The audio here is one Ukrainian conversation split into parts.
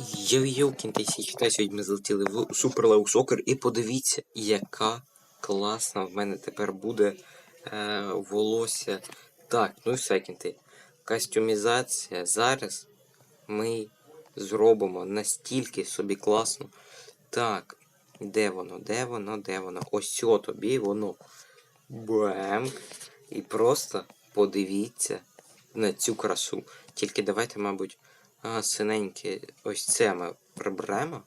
Йо-йо, кінтейсі, читай, сьогодні ми залетіли в Super League Soccer і подивіться, яка класна в мене тепер буде е, волосся. Так, ну і все, кінти. Костюмізація. Зараз ми зробимо настільки собі класно. Так, де воно, де воно, де воно? Ось о тобі воно. Бем. І просто подивіться на цю красу. Тільки давайте, мабуть, синеньке, ось це ми приберемо.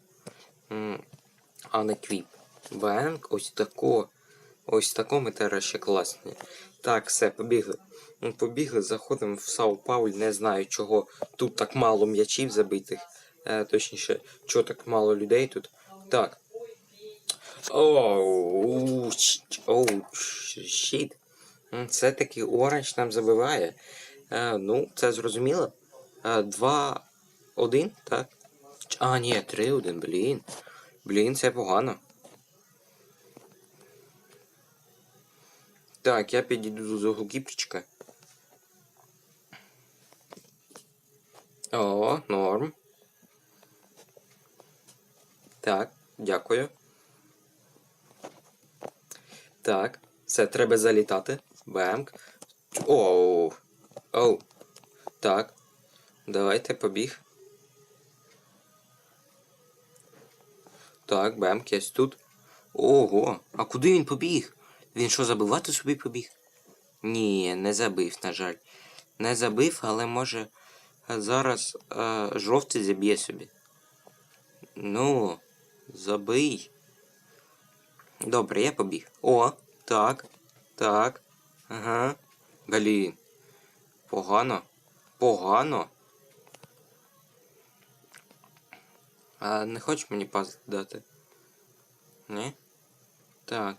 А не квіп. Бенк, ось тако. Ось тако зараз ще класні. Так, все, побігли. Ну, Побігли, заходимо в Сау Пауль, не знаю чого тут так мало м'ячів забитих. Е, точніше, чого так мало людей тут. Так. Оу, оу, щіт. Це таки оранж нам забиває. Е, ну, це зрозуміло. Е, Два, один, так? А, ні, три, один, блін. Блін, це погано. Так, я підійду до голкіпчика. О, норм. Так, дякую. Так, все, треба залітати. Бемк. Оу. Оу. Так. Давайте побіг. Так, бемк, я тут. Ого, а куди він побіг? Він що, забивати собі побіг? Ні, не забив, на жаль. Не забив, але може зараз е, жовтий заб'є собі. Ну, забий. Добре, я побіг. О, так, так. Ага. Блін. Погано. Погано. А не хочеш мені пас дати? Ні? Так.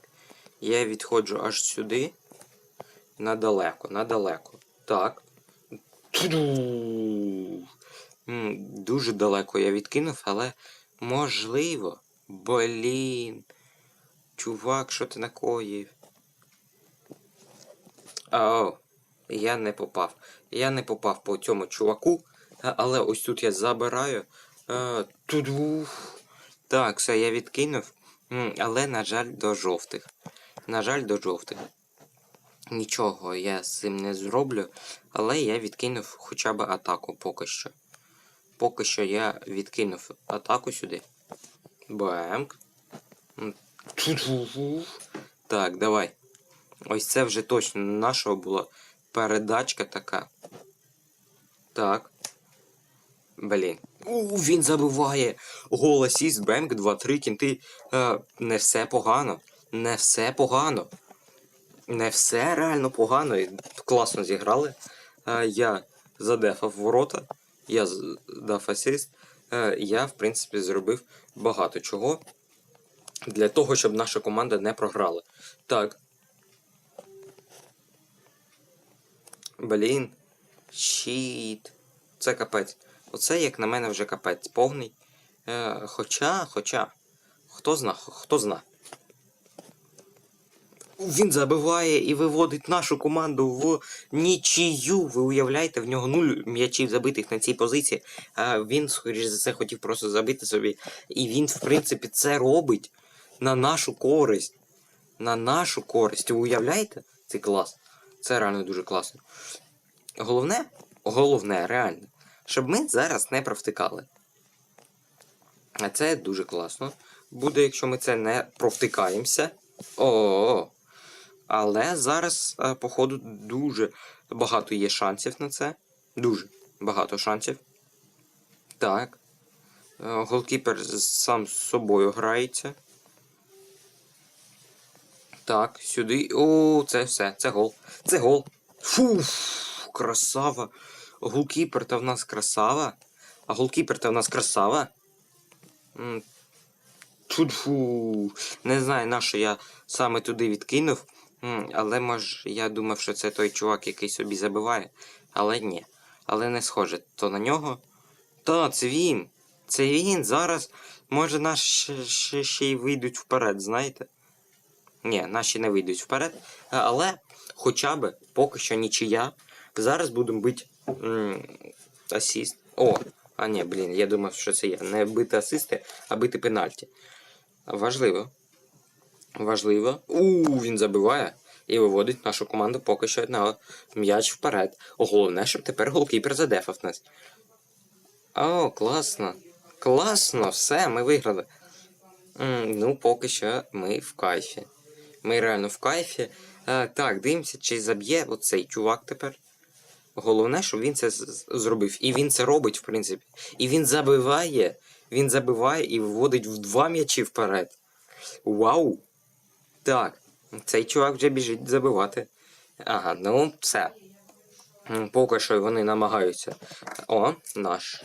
Я відходжу аж сюди. Надалеко, надалеко. Так. Дуже далеко я відкинув, але можливо. Блін. Чувак, що ти накоїв? Оу, я не попав. Я не попав по цьому чуваку, але ось тут я забираю. Е, Туду. Так, все, я відкинув. Але, на жаль, до жовтих. На жаль, до жовтих. Нічого я з цим не зроблю, але я відкинув хоча б атаку поки що. Поки що я відкинув атаку сюди. Бемк. Так, давай. Ось це вже точно нашого була передачка така. Так. Блін. У, він забиває. Гол асіст, бемк, 2-3 кінти. Е, не все погано. Не все погано. Не все реально погано. І Класно зіграли. Е, я задефав ворота. Я дав асист. Е, я, в принципі, зробив багато чого для того, щоб наша команда не програла. Так. Блін. Щіт. Це капець. Оце, як на мене, вже капець повний. Е, хоча, хоча. Хто зна, хто зна. Він забиває і виводить нашу команду в нічию. Ви уявляєте, в нього нуль м'ячів забитих на цій позиції. А він, скоріш за це, хотів просто забити собі. І він, в принципі, це робить на нашу користь. На нашу користь. Ви уявляєте? Це клас. Це реально дуже класно. Головне, головне, реально, щоб ми зараз не провтикали. А це дуже класно. Буде, якщо ми це не провтикаємося. О. Але зараз, е, походу, дуже багато є шансів на це. Дуже багато шансів. Так. Е, Голкіпер сам з собою грається. Так, сюди. О, це все, це гол. Це гол. Фу, красава. Голкіпер та в нас красава. А голкіпер та в нас красава. М, Не знаю, на що я саме туди відкинув. Але може я думав, що це той чувак, який собі забиває. Але ні. Але не схоже то на нього. Та, це він. Це він. Зараз може наші ще, ще, й вийдуть вперед, знаєте? Ні, наші не вийдуть вперед. Але хоча б поки що нічия. Зараз будемо бити асіст. О, А ні, блін, я думав, що це я. Не бити асисти, а бити пенальті. Важливо. Важливо. У, він забиває і виводить нашу команду поки що на м'яч вперед. Головне, щоб тепер голкіпер задефав нас. О, класно. Класно, все, ми виграли. М, ну, поки що ми в кайфі. Ми реально в кайфі. А, так, дивимося, чи заб'є оцей чувак тепер. Головне, щоб він це зробив. І він це робить, в принципі. І він забиває. Він забиває і виводить в два м'ячі вперед. Вау! Так, цей чувак вже біжить забивати. Ага, ну все. Поки що вони намагаються. О, наше.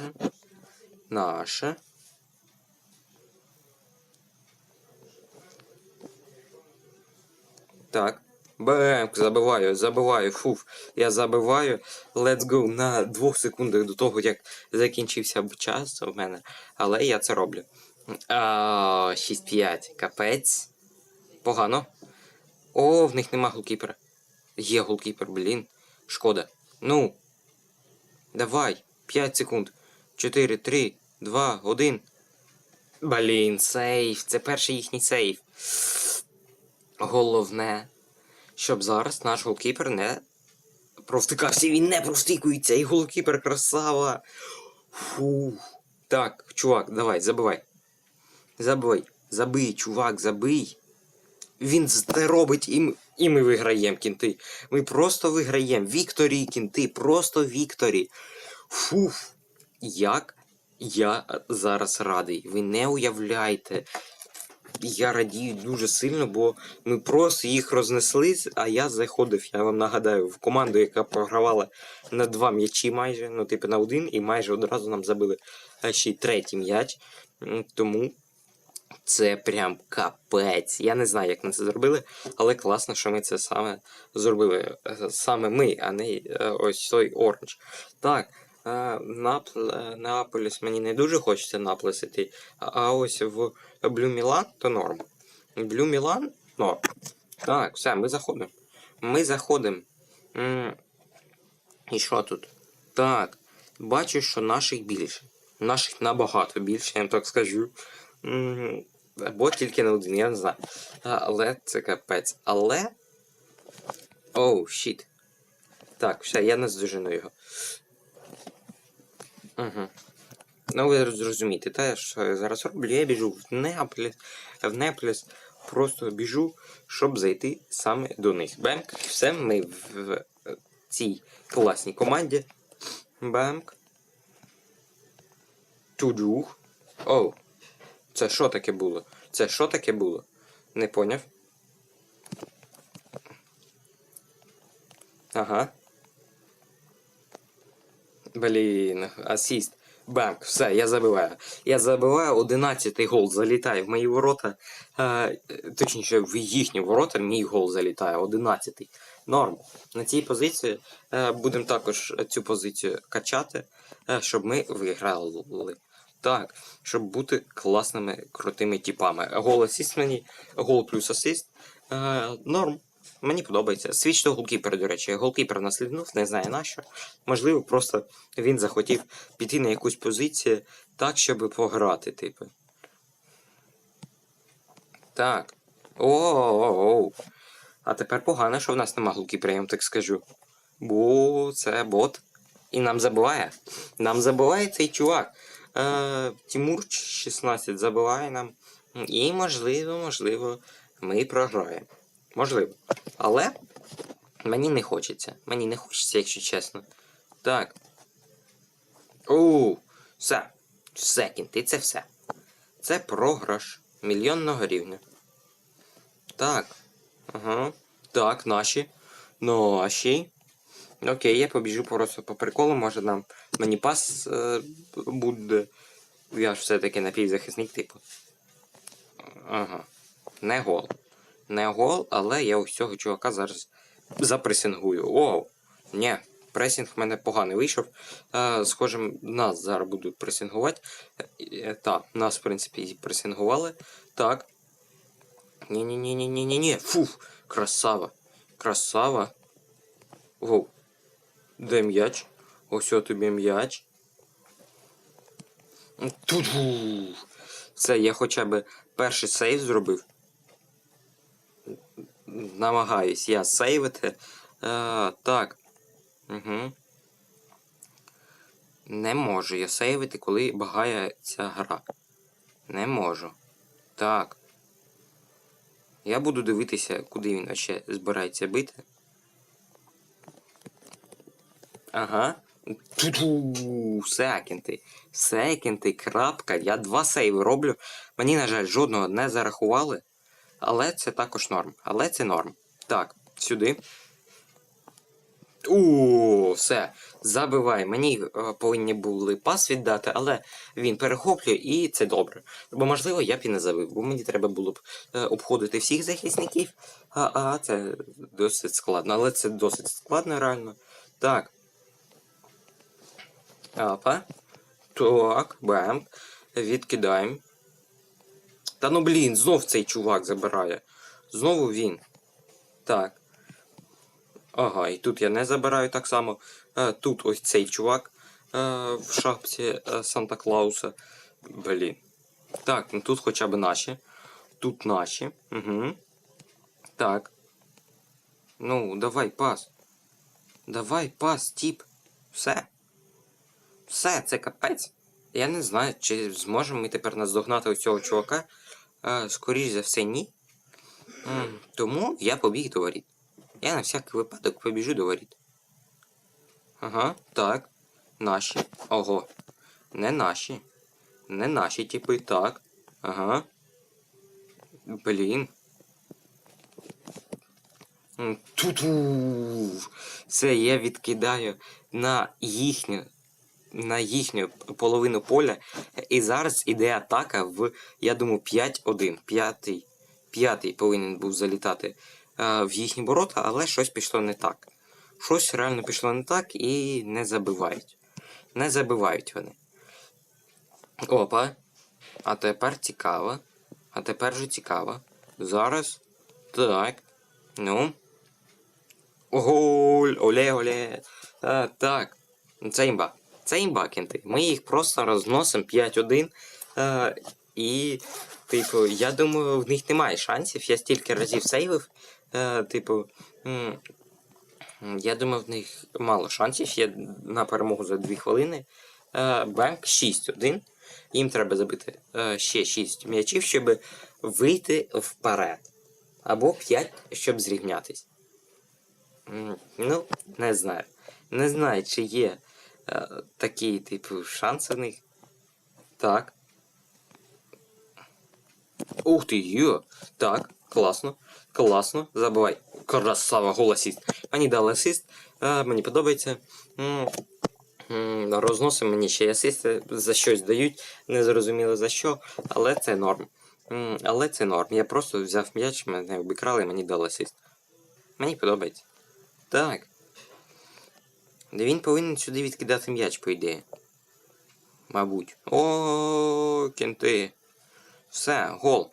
Наше. Так. Бем, забиваю, забиваю, фуф. Я забиваю. Let's go на двох секундах до того, як закінчився час у мене. Але я це роблю. А, 6-5. Капець. Погано. О, в них нема голкіпера. Є голкіпер, блін. Шкода. Ну. Давай. 5 секунд. 4, 3, 2, 1. Блін, сейф. Це перший їхній сейф. Головне, щоб зараз наш голкіпер не провтикався. Він не провтикується. І голкіпер красава. Фу. Так, чувак, давай, забивай. Забивай. Забий, чувак, забий. Він це робить і ми, і ми виграємо кінти. Ми просто виграємо. Вікторі, кінти, просто Вікторі. Фуф. Як я зараз радий. Ви не уявляєте. Я радію дуже сильно, бо ми просто їх рознесли, а я заходив, я вам нагадаю, в команду, яка програвала на два м'ячі майже, ну, типу на один, і майже одразу нам забили ще й третій м'яч. Тому це прям капець. Я не знаю, як ми це зробили, але класно, що ми це саме зробили. Е, Саме ми, а не е, ось той оранж. Так. Неаполіс мені не дуже хочеться наплесити, а ось в Блю Мілан то норм. Блю Мілан норм. Так, все, ми заходимо. Ми заходимо. І що тут? Так, бачу, що наших більше. Наших набагато більше, я вам так скажу. Або тільки на один, я не знаю. Але це капець. Але. Оу, щіт. Так, все, я не здожену його. Угу. Ну, ви зрозумієте, те, що я зараз роблю, я біжу в Неаполіс, в Неаполіс, просто біжу, щоб зайти саме до них. Бемк, все, ми в цій класній команді. Бемк. Тудюх. Оу. Це що таке було? Це що таке було? Не поняв. Ага. Блін, асіст. Бамк, все, я забиваю. Я забиваю 11-й гол залітає в мої ворота. Е, точніше, в їхні ворота мій гол залітає. 11-й. Норм. На цій позиції е, будемо також цю позицію качати, е, щоб ми виграли. Так, щоб бути класними, крутими типами. Гол асіст мені, гол плюс асист. Е, норм. Мені подобається. Свіч то голкіпер, до речі. Голкіпер насліднув, не знаю на що. Можливо, просто він захотів піти на якусь позицію так, щоб пограти, типу. Так. О-о-о. А тепер погано, що в нас нема голкіпера, я вам так скажу. Бо це бот. І нам забиває. Нам забиває цей чувак. Е, Тимур 16 забиває нам. І можливо, можливо, ми програємо. Можливо. Але мені не хочеться. Мені не хочеться, якщо чесно. Так. Оу, все. Все, кінти, це все. Це програш мільйонного рівня. Так. Ага. Так, наші. Наші. Окей, я побіжу просто по приколу, може нам мені пас е, буде. Я ж все-таки напівзахисник, типу. Ага. Не гол. Не гол, але я ось цього чувака зараз запресингую. Оу! Ні, пресінг в мене поганий вийшов. Е, схоже, нас зараз будуть пресингувати. Е, так, нас, в принципі, і пресингували. Так. Ні-ні-ні-ні-ні-ні. Фух, красава. Красава. Воу. Де м'яч? Ось тобі м'яч. Все, я хоча б перший сейв зробив. Намагаюсь я сейвити. Е, так. Угу. Не можу я сейвити, коли багає ця гра. Не можу. Так. Я буду дивитися, куди він ще збирається бити. Ага. Секінти. Секінти, крапка. Я два сейви роблю. Мені, на жаль, жодного не зарахували. Але це також норм. Але це норм. Так, сюди. У, все. Забивай. Мені е, повинні були пас віддати, але він перехоплює і це добре. Бо можливо я б і не забив, бо мені треба було б е, обходити всіх захисників. А, а це досить складно. Але це досить складно реально. Так. Апа. Так, бем. Відкидаємо. Та ну блін, знов цей чувак забирає. Знову він. Так. Ага, і тут я не забираю так само. Е, тут ось цей чувак е, в шапці е, Санта Клауса. Блін. Так, ну тут хоча б наші. Тут наші. Угу. Так. Ну, давай пас. Давай пас, тіп. Все. Все, це капець. Я не знаю, чи зможемо ми тепер наздогнати ось цього чувака. Е, скоріш за все, ні. Тому я побіг до воріт. Я на всякий випадок побіжу до воріт. Ага, так. Наші. Ого. Не наші. Не наші типи, так. Ага. Блін. Ту-ту. Все, я відкидаю на їхню. На їхню половину поля. І зараз іде атака в, я думаю, 5-1. П'ятий. П'ятий повинен був залітати е, в їхні ворота, але щось пішло не так. Щось реально пішло не так і не забивають. Не забивають вони. Опа. А тепер цікаво. А тепер же цікаво. Зараз. Так. Ну. Голь! Оле, оле. А, так. Це імба. Це імба, кінти. Ми їх просто розносимо 5-1. А, і, типу, я думаю, в них немає шансів. Я стільки разів сейвив. Е, типу, я думаю, в них мало шансів. Є на перемогу за 2 хвилини. Е, Банк 6-1. Їм треба забити е, ще 6 м'ячів, щоб вийти вперед. Або 5, щоб зрівнятись. Ну, не знаю. Не знаю, чи є е, такі, типу, шанси в них. Так. Ух ти, йо. Так, класно. Класно. Забувай. Красава, гол асіст. Мені дали асист. А, мені подобається. Розносимо мені ще й асисти, за щось дають, не зрозуміло за що, але це норм. Але це норм. Я просто взяв м'яч, мене обікрали і мені дали асист. Мені подобається. Так. Де він повинен сюди відкидати м'яч, по ідеї. Мабуть. О, кінти. Все, гол.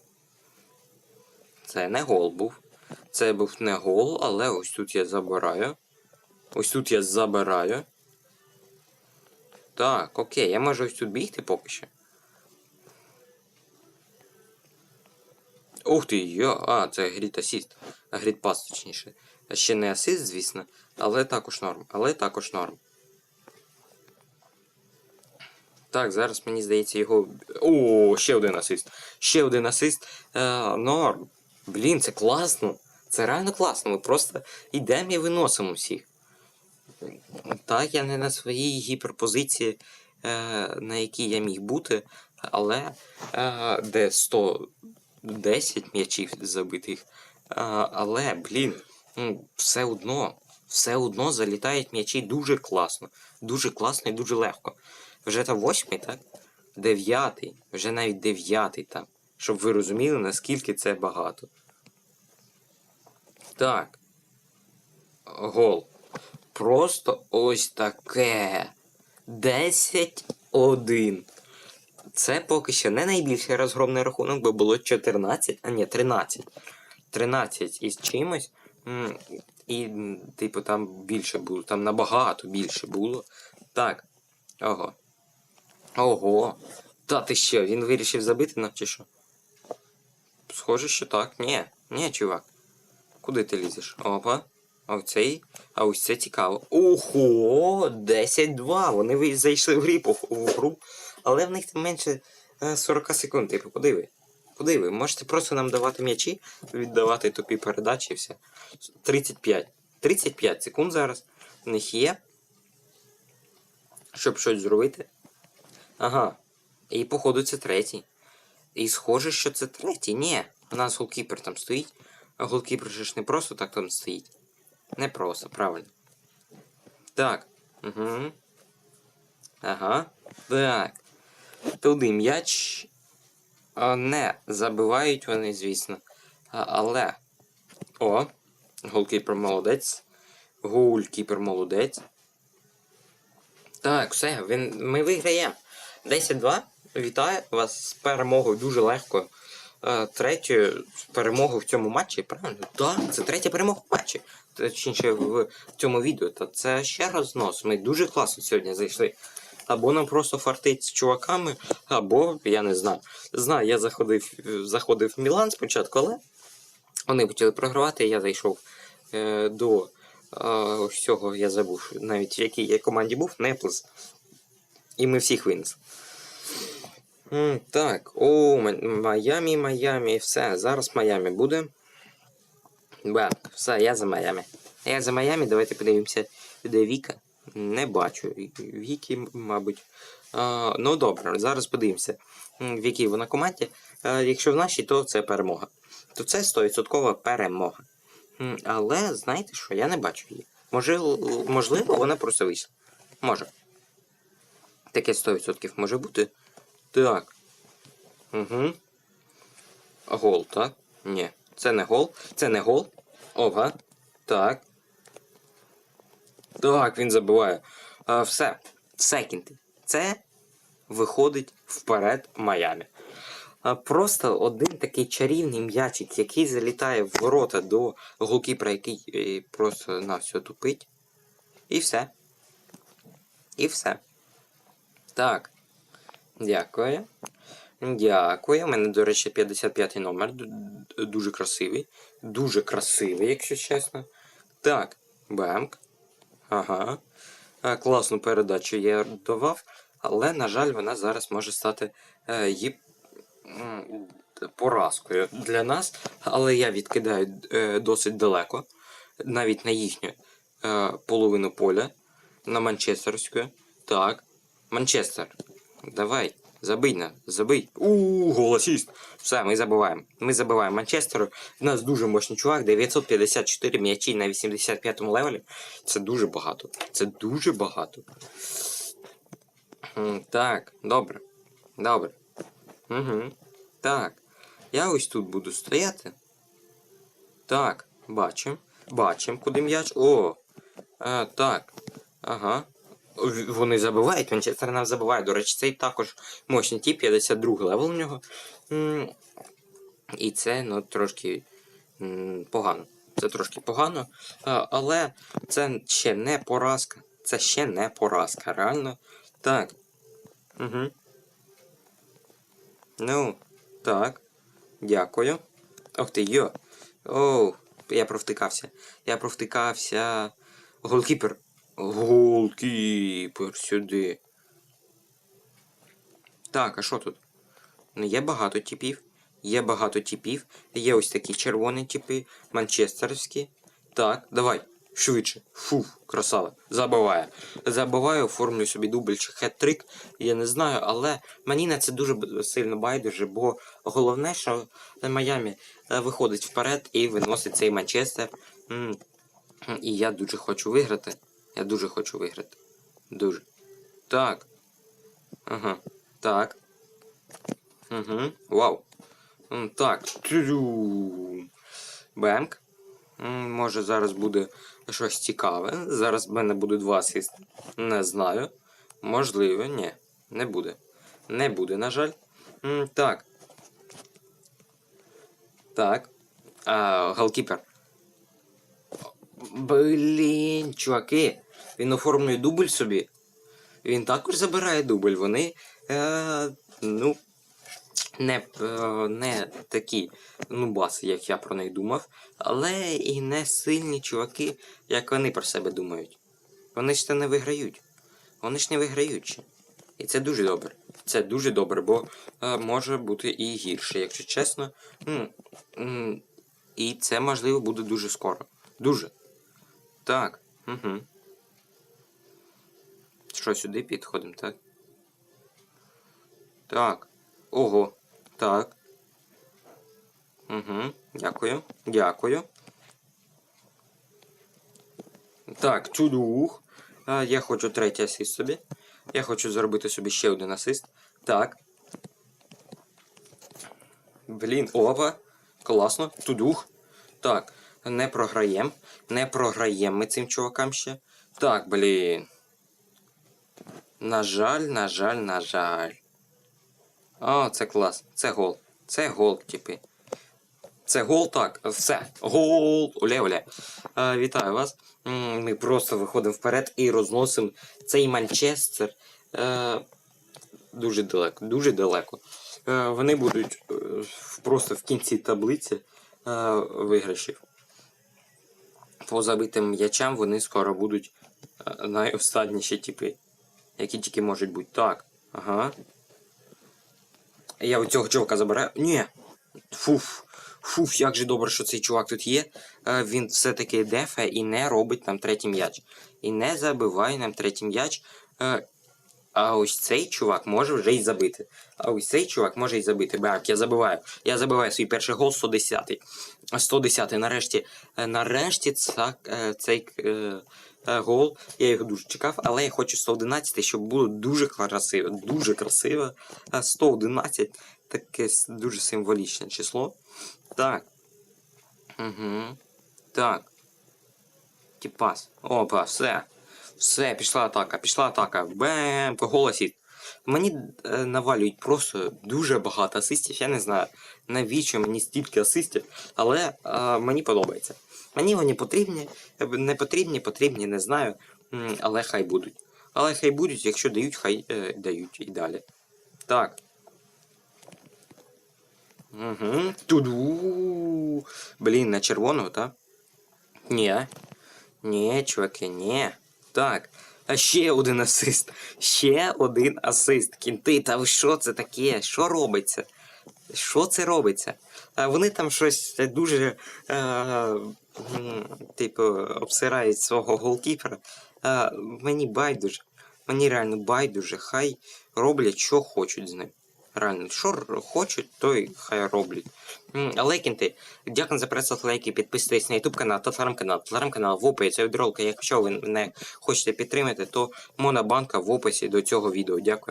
Це не гол був. Це був не гол, але ось тут я забираю. Ось тут я забираю. Так, окей, я можу ось тут бігти поки що. Ух ти, йо, а, це гріт асіст. Гріт пас, точніше. Ще не асист, звісно, але також норм. Але також норм. Так, зараз мені здається його. О, ще один асист. Ще один асист. Е, норм. Блін, це класно. Це реально класно. Ми просто йдемо і виносимо всіх. Так, я не на своїй гіперпозиції, е, на якій я міг бути, але е, де 110 м'ячів забитих. Е, але, блін, ну, все одно, все одно залітають м'ячі дуже класно. Дуже класно і дуже легко. Вже там восьмий, так? Дев'ятий, вже навіть дев'ятий там. Щоб ви розуміли, наскільки це багато. Так. Гол. Просто ось таке. 10-1. Це поки що не найбільший розгромний рахунок, бо було 14, а ні, 13. 13 із чимось. І, типу, там більше було, там набагато більше було. Так. Ого. Ого. Та ти що, він вирішив забити нам чи що? Схоже, що так. Ні, ні, чувак. Куди ти лізеш? Опа. А оцей. А ось це цікаво. Ого! 10-2. Вони зайшли в грі в гру. Але в них менше е, 40 секунд. Типу, подиви. Подиви. Можете просто нам давати м'ячі, віддавати тупі передачі і все. 35. 35 секунд зараз. В них є. Щоб щось зробити. Ага. І походу це третій. І схоже, що це третій. Ні. У нас голкіпер там стоїть. А голкіпер же ж не просто так там стоїть. Не просто, правильно. Так. Угу. Ага. Так. Туди м'яч. Не забивають вони, звісно. Але. О. Голкіпер молодець. Голкіпер молодець. Так, все, він, ми виграємо. 10-2. Вітаю вас з перемогою дуже легко. Третю перемогу в цьому матчі, правильно? Так, це третя перемога в матчі. Точніше, в цьому відео. Та це ще рознос. Ми дуже класно сьогодні зайшли. Або нам просто фартить з чуваками, або я не знаю. Знаю, я заходив, заходив в Мілан спочатку, але вони почали програвати, я зайшов е, до е, ось цього, я забув, навіть в якій я команді був, Неплес. І ми всіх винесли. Так, о, Майамі, Майамі, все, зараз Майамі буде. Ба, все, я за Майамі. Я за Майамі, давайте подивимося, де Віка. Не бачу. Вікі, мабуть. Ну добре, зараз подивимося, в якій вона команді. Якщо в нашій, то це перемога. То це 100% перемога. Але знаєте що, я не бачу її. Може, можливо, вона просто вийшла. Може. Таке 100% може бути. Так. Угу. Гол, так? Ні. Це не гол. Це не гол. Ова. Так. Так, він забиває. А, все. Секінди. Це виходить вперед Майамі. А, просто один такий чарівний м'ячик, який залітає в ворота до голкіпера, який е, просто на все тупить. І все. І все. Так. Дякую. Дякую. У мене, до речі, 55 номер. Дуже красивий. Дуже красивий, якщо чесно. Так, бемк. Ага. Класну передачу я давав, але, на жаль, вона зараз може стати е, її поразкою для нас. Але я відкидаю е, досить далеко, навіть на їхню е, половину поля, на Манчестерську. Так. Манчестер. Давай, забий на, забий. У голосіст. Все, ми забуваємо. Ми забиваємо Манчестеру. В нас дуже мощний чувак, 954 м'ячі на 85-му левелі. Це дуже багато. Це дуже багато. Так, добре. Добре. Угу. Так. Я ось тут буду стояти. Так, бачим. Бачим, куди м'яч. О! А, так. Ага. Вони забивають, Манчестер нам забиває. До речі, цей також мощний тіп, 52 левел у нього. І це, ну, трошки погано. Це трошки погано. Але це ще не поразка. Це ще не поразка, реально. Так. Угу. Ну, так. Дякую. Ох ти, йо. Оу, я провтикався. Я провтикався. Голкіпер. Голкіпер сюди. Так, а що тут? Ну, є багато типів. Є багато типів. Є ось такі червоні типи, манчестерські. Так, давай. Швидше. Фух, красава. Забиває. Забиваю, оформлю собі дубль чи хет-трик. Я не знаю, але мені на це дуже сильно байдуже, бо головне, що Майамі е, виходить вперед і виносить цей Манчестер. І я дуже хочу виграти. Я дуже хочу виграти. Дуже. Так. Ага. Так. Угу. Вау. Так. Тю-дю. Може зараз буде щось цікаве. Зараз в мене буде два асисти. Не знаю. Можливо, ні. Не буде. Не буде, на жаль. Так. Так. А, голкіпер. Блін, чуваки. Він оформлює дубль собі. Він також забирає дубль. Вони Е, ну, не, е, не такі нубаси, як я про них думав, але і не сильні чуваки, як вони про себе думають. Вони ж це не виграють. Вони ж не виграють. І це дуже добре. Це дуже добре, бо е, може бути і гірше, якщо чесно. М, м, і це можливо буде дуже скоро. Дуже. Так. Угу. Що, сюди підходимо, так? Так. Ого. Так. Угу. Дякую. Дякую. Так, чудух. А, я хочу третій асист собі. Я хочу зробити собі ще один асист. Так. Блін, опа. Класно. Тудух. Так. Не програєм. Не програєм ми цим чувакам ще. Так, блін. На жаль, на жаль, на жаль. О, це клас. Це гол. Це гол, типи. Це гол, так. Все. Гол. Оля-оля. Е, вітаю вас. Ми просто виходимо вперед і розносимо цей Манчестер. Е, дуже далеко. Дуже далеко. Е, вони будуть е, просто в кінці таблиці е, виграшів. По забитим м'ячам вони скоро будуть е, найостанніші типи, які тільки можуть бути. Так. Ага. Я у цього чувака забираю. Ні. Фуф. Фуф, як же добре, що цей чувак тут є. Е, Він все-таки дефе і не робить нам третій м'яч. І не забиває нам третій м'яч. Е, А ось цей чувак може вже й забити. А ось цей чувак може й забити. Бак, я забиваю. Я забиваю свій перший гол 110. 110. Нарешті. е, Нарешті ця, цей гол. Я його дуже чекав, але я хочу 111, щоб було дуже красиво. Дуже красиво. Е, 111 таке дуже символічне число. Так. Угу. Так. Тіпас. Опа, все. Все, пішла атака, пішла атака. Бем, гол. Мені е, навалюють просто дуже багато асистів. Я не знаю, навіщо мені стільки асистів, але е, мені подобається. Мені вони потрібні, е, не потрібні, потрібні, не знаю. Але хай будуть. Але хай будуть, якщо дають, хай е, дають і далі. Так. Угу. Туду. Блін, на червоного, так? Ні. Ні, чуваки, ні. Так. А ще один асист. Ще один асист. Кінти, та що це таке? Що робиться? Що це робиться? А вони там щось дуже, е, типу, обсирають свого голкіпера. Е, мені байдуже. Мені реально байдуже. Хай роблять, що хочуть з ним. Реально, що хочуть, то й хай роблять. М, дякую за переслав лайки, підписуйтесь на YouTube канал, телеграм-канал, телеграм-канал в описі від ролика. Якщо ви не хочете підтримати, то монобанка в описі до цього відео. Дякую.